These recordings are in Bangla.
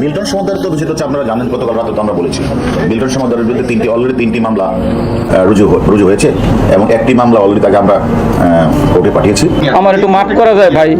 মিল্টন সমাদার তো বিষয়টা হচ্ছে আপনারা জানেন গতকাল রাতে তো আমরা বলেছি। মিল্টন সমাদারের বিরুদ্ধে তিনটি অলরেডি তিনটি মামলা রুজু রুজু হয়েছে এবং একটি মামলা অলরেডি তাকে আমরা কোর্টে পাঠিয়েছি। আমার একটু মাফ করা যায় ভাই।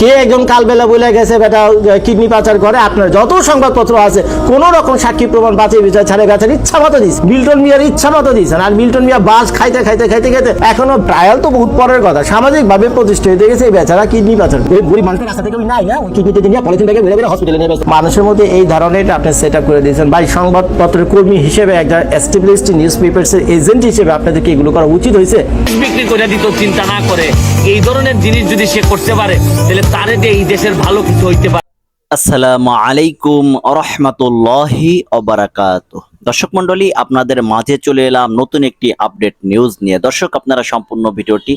কে একজন কালবেলা বলে গেছে বেটা কিডনি পাচার করে আপনার যত সংবাদপত্র আছে কোন রকম সাক্ষী প্রমাণ বাঁচিয়ে বিচার ছাড়ে বেচার ইচ্ছা মতো দিস। মিল্টন মিয়ার ইচ্ছা মতো দিয়েছেন আর মিল্টন মিয়া বাস খাইতে খাইতে খাইতে খাইতে এখনও ট্রায়াল তো বহুত পরের কথা সামাজিক ভাবে প্রতিষ্ঠিত হয়ে গেছে এই বেচারা কিডনি পাচার। এই গরিব মানুষের রাস্তা থেকে ওই নাই না? ওই কিডনিতে নিয়ে পলিথিন ব্যাগে বেড়ে বেড়ে হসপিটালে নিয়ে ব্যস্ত। মানুষের মধ্যে এই ধরনের আপনি সেট আপ করে দিয়েছেন। ভাই সংবাদপত্রের কর্মী হিসেবে একটা এস্টাবলিশড নিউজ পেপারসের এজেন্ট হিসেবে আপনাদেরকে এগুলো করা উচিত হয়েছে। বিক্রি করে দিত চিন্তা না করে। এই ধরনের জিনিস যদি সে করতে পারে তাহলে তারে দিয়ে এই দেশের ভালো কিছু হইতে পারে। আসসালামু আলাইকুম রহমতুল্লাহি অবরাকাত দর্শক মন্ডলী আপনাদের মাঝে চলে এলাম নতুন একটি আপডেট নিউজ নিয়ে। দর্শক আপনারা সম্পূর্ণ ভিডিওটি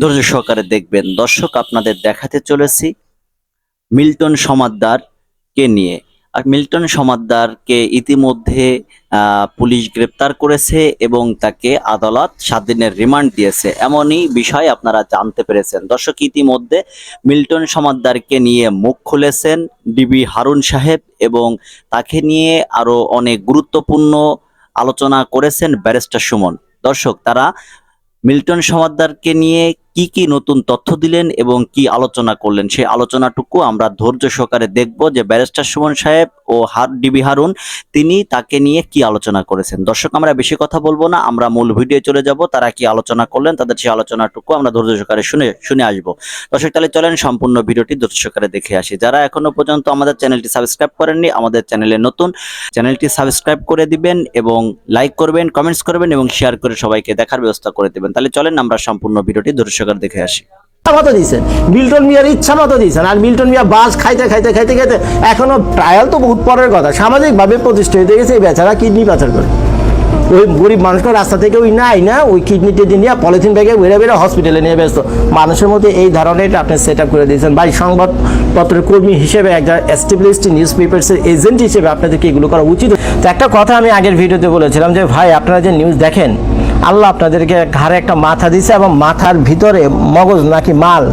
ধৈর্য সহকারে দেখবেন। দর্শক আপনাদের দেখাতে চলেছি মিল্টন সমাদ্দার কে নিয়ে? আর মিল্টন সমাদ্দারকে ইতিমধ্যে পুলিশ গ্রেপ্তার করেছে এবং তাকে আদালত সাত দিনের রিমান্ড দিয়েছে। এমনই বিষয় আপনারা জানতে পেরেছেন। দর্শক, ইতিমধ্যে মিল্টন সমাদ্দারকে নিয়ে মুখ খুলেছেন ডিবি হারুন সাহেব এবং তাকে নিয়ে আরও অনেক গুরুত্বপূর্ণ আলোচনা করেছেন ব্যারিস্টার সুমন। দর্শক, তারা মিল্টন সমাদ্দারকে নিয়ে কি কি নতুন তথ্য দিলেন এবং কি আলোচনা করলেন? সেই আলোচনাটুকু আমরা ধৈর্য সহকারে দেখব যে ব্যারিস্টার সুমন সাহেব ও হার ডিবি হারুন, তিনি তাকে নিয়ে কি আলোচনা করেছেন? দর্শক, আমরা বেশি কথা বলব না, আমরা মূল ভিডিও চলে যাব, তারা কি আলোচনা করলেন, তাদের সেই আলোচনাটুকু আমরা ধৈর্য সহকারে শুনে শুনে আসব। দর্শক, তাহলে চলেন সম্পূর্ণ ভিডিওটি ধৈর্য সহকারে দেখে আসি। যারা এখনও পর্যন্ত আমাদের চ্যানেলটি সাবস্ক্রাইব করেননি, আমাদের চ্যানেলে নতুন, চ্যানেলটি সাবস্ক্রাইব করে দিবেন এবং লাইক করবেন, কমেন্টস করবেন এবং শেয়ার করে সবাইকে দেখার ব্যবস্থা করে দেবেন। তাহলে চলেন আমরা সম্পূর্ণ ভিডিওটি ধৈর্য সহকারে দেখে আসি। মতো দিয়েছেন। মিল্টন মিয়ার ইচ্ছা মতো দিয়েছেন। আর মিল্টন মিয়া বাস খাইতে খাইতে খাইতে খাইতে এখনও ট্রায়াল তো বহুত পরের কথা। সামাজিকভাবে প্রতিষ্ঠিত হয়ে গেছে এই বেচারা কিডনি পাচার করে। ওই গরিব মানুষকে রাস্তা থেকে ওই নাই না, ওই কিডনি টিডনি নিয়ে পলিথিন ব্যাগে বেড়ে বেড়ে হসপিটালে নিয়ে ব্যস্ত। মানুষের মধ্যে এই ধরনের আপনি সেট আপ করে দিয়েছেন। ভাই, সংবাদপত্রের কর্মী হিসেবে একটা এস্টাবলিশড নিউজ পেপারসের এজেন্ট হিসেবে আপনাদেরকে এগুলো করা উচিত। তো একটা কথা আমি আগের ভিডিওতে বলেছিলাম যে, ভাই, আপনারা যে নিউজ দেখেন আল্লাহ আপনাদেরকে ঘাড়ে একটা মাথা দিছে এবং মাথার ভিতরে মগজ নাকি মাল?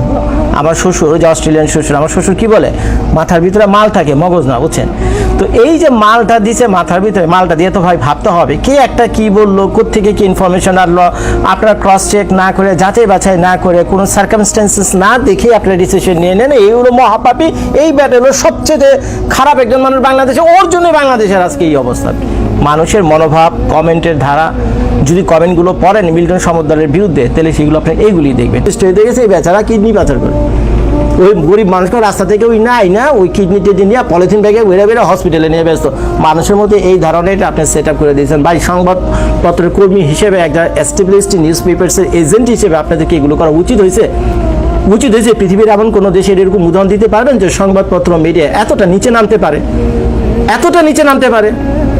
আমার শ্বশুর যে অস্ট্রেলিয়ান শ্বশুর, আমার শ্বশুর কি বলে? মাথার ভিতরে মাল থাকে, মগজ না, বুঝছেন? তো এই যে মালটা দিছে মাথার ভিতরে, মালটা দিয়ে তো ভাই ভাবতে হবে, কে একটা কি বলল কোথেকে কি ইনফরমেশন আনলো, আপনার ক্রস চেক না করে, যাচাই বাছাই না করে, কোনো সার্কামস্টেন্সেস না দেখে আপনার ডিসিশন নিয়ে নেন, এই হলো মহাপাপী, এই ব্যাট হলো সবচেয়ে খারাপ একজন মানুষ বাংলাদেশে, ওর জন্য বাংলাদেশের আজকে এই অবস্থা। মানুষের মনোভাব কমেন্টের ধারা যদি কমেন্টগুলো পড়েন মিল্টন সমুদ্রের বিরুদ্ধে, তাহলে সেগুলো আপনি এইগুলি দেখবেন। স্টেজ গেছে, এই বেচারা কিডনি পাচার করে। ওই গরিব মানুষকে রাস্তা থেকে ওই নাই না, ওই কিডনি টিডনি নিয়ে পলিথিন ব্যাগে বেড়ে বেড়ে হসপিটালে নিয়ে ব্যস্ত। মানুষের মধ্যে এই ধরনের আপনি সেট আপ করে দিয়েছেন। ভাই, সংবাদপত্রের কর্মী হিসেবে একটা এস্টাবলিশড নিউজ পেপার্সের এজেন্ট হিসেবে আপনাদেরকে এগুলো করা উচিত হয়েছে। উচিত হয়েছে পৃথিবীর এমন কোনো দেশের এরকম উদাহরণ দিতে পারবেন যে সংবাদপত্র মিডিয়া এতটা নিচে নামতে পারে। এতটা নিচে নামতে পারে?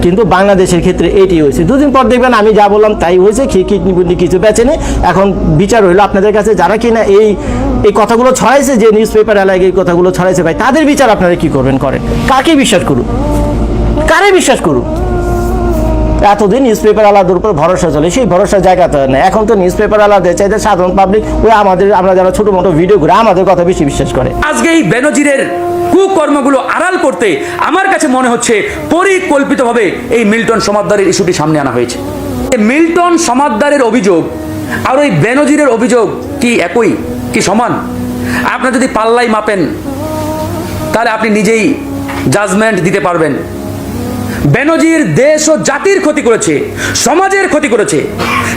কিন্তু বাংলাদেশের ক্ষেত্রে এটি হয়েছে। দুদিন পর দেখবেন আমি যা বললাম তাই হয়েছে কি কিডনি কিছু বেচেনি এখন বিচার হইল আপনাদের কাছে যারা কিনা এই এই কথাগুলো ছড়াইছে যে নিউজ পেপার এলাকায় এই কথাগুলো ছড়াইছে ভাই তাদের বিচার আপনারা কি করবেন করেন? কাকে বিশ্বাস করুন? কারে বিশ্বাস করুন? এতদিন নিউজ পেপার আলাদার উপর ভরসা চলে সেই ভরসা জায়গাতে হয় না এখন তো নিউজ পেপার আলাদা চাইতে সাধারণ পাবলিক ওই আমাদের আমরা যারা ছোটো মোটো ভিডিও করে আমাদের কথা বেশি বিশ্বাস করে। আজকে এই বেনজিরের কুকর্মগুলো আড়াল করতে আমার কাছে মনে হচ্ছে পরিকল্পিতভাবে এই মিল্টন সমাদ্দারের ইস্যুটি সামনে আনা হয়েছে। মিল্টন সমাদ্দারের অভিযোগ আর ওই বেনজিরের অভিযোগ কি একই, কি সমান? আপনার যদি পাল্লাই মাপেন, তাহলে আপনি নিজেই জাজমেন্ট দিতে পারবেন। বেনজির দেশ ও জাতির ক্ষতি করেছে, সমাজের ক্ষতি করেছে।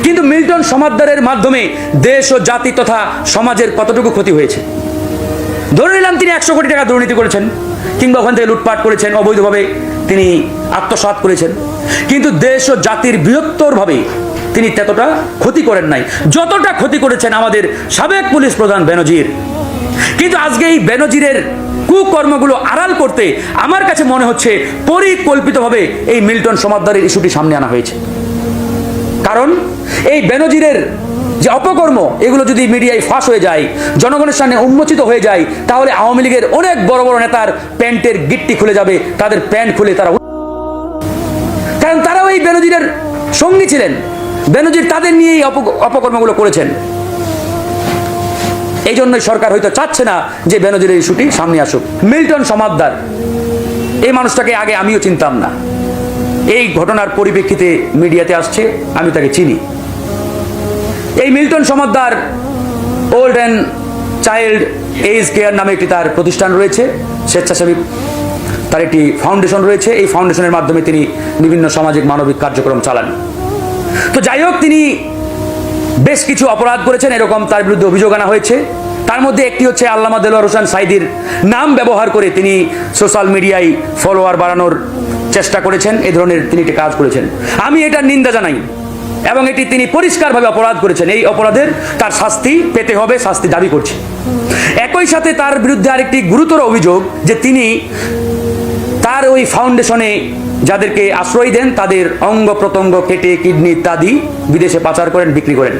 কিন্তু মিল্টন সমাদ্দারের মাধ্যমে দেশ ও জাতি তথা সমাজের কতটুকু ক্ষতি হয়েছে? ধরে নিলাম তিনি একশো কোটি টাকা দুর্নীতি করেছেন, কিংবা ওখান থেকে লুটপাট করেছেন, অবৈধভাবে তিনি আত্মসাৎ করেছেন। কিন্তু দেশ ও জাতির বৃহত্তরভাবে তিনি ততটা ক্ষতি করেন নাই। যতটা ক্ষতি করেছেন আমাদের সাবেক পুলিশ প্রধান বেনজির। কিন্তু আজকে এই বেনজিরের কুকর্মগুলো আড়াল করতে আমার কাছে মনে হচ্ছে পরিকল্পিতভাবে এই মিল্টন সমাদ্দারের ইস্যুটি সামনে আনা হয়েছে। কারণ এই বেনজিরের যে অপকর্ম এগুলো যদি মিডিয়ায় ফাঁস হয়ে যায়, জনগণের সামনে উন্মোচিত হয়ে যায়, তাহলে আওয়ামী লীগের অনেক বড় বড় নেতার প্যান্টের গিট্টি খুলে যাবে, তাদের প্যান্ট খুলে তারা কারণ তারাও এই বেনজিরের সঙ্গী ছিলেন। বেনজির তাদের নিয়েই অপকর্মগুলো করেছেন। এই জন্যই সরকার হয়তো চাচ্ছে না যে বেনজিরের ইস্যুটি সামনে আসুক। মিল্টন সমাদ্দার এই মানুষটাকে আগে আমিও চিনতাম না। এই ঘটনার পরিপ্রেক্ষিতে মিডিয়াতে আসছে, আমি তাকে চিনি। এই Milton Samaddar old and child age care নামে একটি তার প্রতিষ্ঠান রয়েছে, স্বেচ্ছাসেবী তার একটি ফাউন্ডেশন রয়েছে। এই ফাউন্ডেশনের মাধ্যমে তিনি বিভিন্ন সামাজিক মানবিক কার্যক্রম চালান। তো যাই হোক, তিনি বেশ কিছু অপরাধ করেছেন, এরকম তার বিরুদ্ধে অভিযোগ আনা হয়েছে। তার মধ্যে একটি হচ্ছে আল্লামা দেলোয়ার হোসেন সাইদির নাম ব্যবহার করে তিনি সোশ্যাল মিডিয়ায় ফলোয়ার বাড়ানোর চেষ্টা করেছেন। এ ধরনের তিনি একটি কাজ করেছেন। আমি এটার নিন্দা জানাই। এবং এটি তিনি পরিষ্কারভাবে অপরাধ করেছেন। এই অপরাধের তার শাস্তি পেতে হবে, শাস্তি দাবি করছে। একই সাথে তার বিরুদ্ধে আরেকটি গুরুতর অভিযোগ যে তিনি তার ওই ফাউন্ডেশনে যাদেরকে আশ্রয় দেন, তাদের অঙ্গ প্রত্যঙ্গ কেটে, কিডনি ইত্যাদি বিদেশে পাচার করেন, বিক্রি করেন।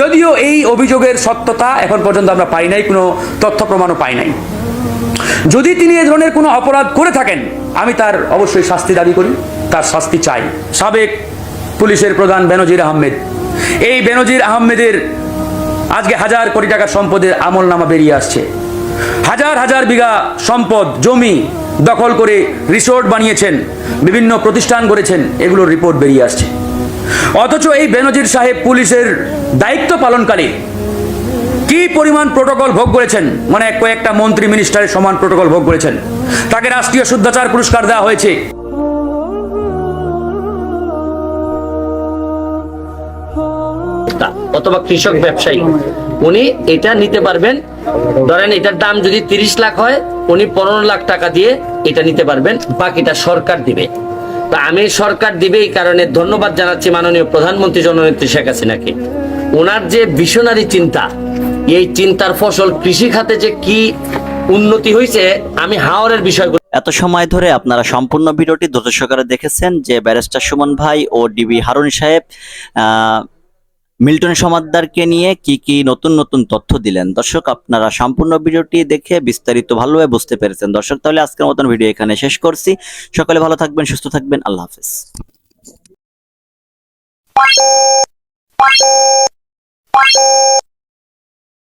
যদিও এই অভিযোগের সত্যতা এখন পর্যন্ত আমরা পাই নাই, কোনো তথ্য প্রমাণও পাই নাই। যদি তিনি এ ধরনের কোনো অপরাধ করে থাকেন, আমি তার অবশ্যই শাস্তি দাবি করি, তার শাস্তি চাই। সাবেক পুলিশের প্রধান বেনজির আহমেদ। এই বেনজির আহমেদের আজকে হাজার কোটি টাকার সম্পদের আমল নামা বেরিয়ে আসছে। হাজার হাজার বিঘা সম্পদ, জমি দখল করে রিসোর্ট বানিয়েছেন, বিভিন্ন প্রতিষ্ঠান করেছেন এগুলোর রিপোর্ট বেরিয়ে আসছে। অথচ এই বেনজির সাহেব পুলিশের দায়িত্ব পালনকারী কি পরিমাণ প্রোটোকল ভোগ করেছেন? মানে কয়েকটা মন্ত্রী মিনিস্টারের সমান প্রোটোকল ভোগ করেছেন। তাকে রাষ্ট্রীয় শুদ্ধাচার পুরস্কার দেওয়া হয়েছে। অথবা কৃষক ব্যবসায়ী। উনি এটা নিতে পারবেন। ধরেন এটার দাম যদি তিরিশ লাখ হয়, উনি পনেরো লাখ টাকা দিয়ে এটা নিতে পারবেন। বাকিটা সরকার দিবে। তা আমি সরকার দিবে এই কারণে ধন্যবাদ জানাচ্ছি মাননীয় প্রধানমন্ত্রী জননেত্রী শেখ হাসিনাকে। ওনার যে ভিশনারি চিন্তা, এই চিন্তার ফসল কৃষি খাতে যে কি উন্নতি হয়েছে আমি হাওরের বিষয় এত সময় ধরে আপনারা সম্পূর্ণ ভিডিওটি ধৈর্য সহকারে দেখেছেন যে ব্যারিস্টার সুমন ভাই ও ডিবি হারুন সাহেব মিল্টন সমাদ্দারকে নিয়ে কি কি নতুন নতুন তথ্য দিলেন? দর্শক, আপনারা সম্পূর্ণ ভিডিওটি দেখে বিস্তারিত ভালোভাবে বুঝতে পেরেছেন। দর্শক, তাহলে আজকের মতন ভিডিও এখানে শেষ করছি। সকলে ভালো থাকবেন, সুস্থ থাকবেন। আল্লাহ হাফেজ।